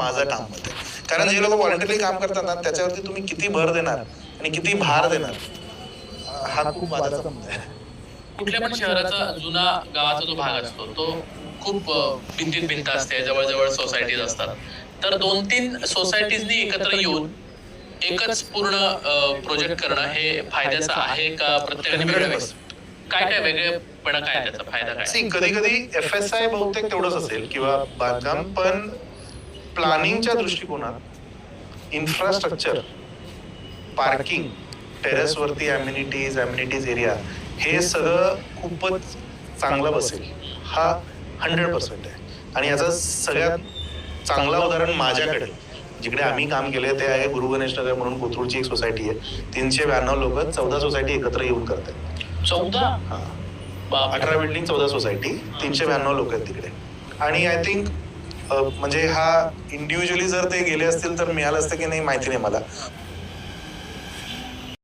माझं ठाम मत आहे कारण जे लोक व्हॉलेंटरी काम करतात ना त्याच्यावरती तुम्ही किती भर देणार आणि किती भार देणार? हा खूप वादाचा मुद्दा आहे. कुठल्या पण शहराचा जुना गावाचा जो भाग असतो तो खूप भिंतीत भिंत असते जवळजवळ सोसायटीज असतात. तर दोन तीन सोसायटीजनी एकत्र येऊन एकच पूर्ण प्रोजेक्ट करणं हे फायद्याचं आहे का प्रत्येकाने वेगळं वेगळं? काय काय वेगळेपणा काय त्याचा? फायदा काय? सी कधी कधी एफ एस आय बहुतेक तेवढंच असेल किंवा बांधकाम पण प्लॅनिंगच्या दृष्टिकोनात इन्फ्रास्ट्रक्चर पार्किंग टेरेसवरती अम्युनिटीज अम्युनिटीज एरिया हे सगळं खूपच चांगलं बसेल. हा हंड्रेड पर्सेंट आहे. आणि याचं सगळ्यात चांगलं उदाहरण माझ्याकडे. जिकडे आम्ही काम केले ते आहे गुरु गणेश नगर म्हणून कोथरूडची एक सोसायटी आहे. तीनशे ब्याण्णव लोक चौदा सोसायटी एकत्र येऊन करतात चौदा? हा. अठरा बिल्डिंग चौदा सोसायटी तीनशे ब्याण्णव लोक आहेत तिकडे. आणि आय थिंक म्हणजे हा इंडिव्हिज्युअली जर ते गेले असतील तर मिळालं असतं की नाही माहिती नाही मला.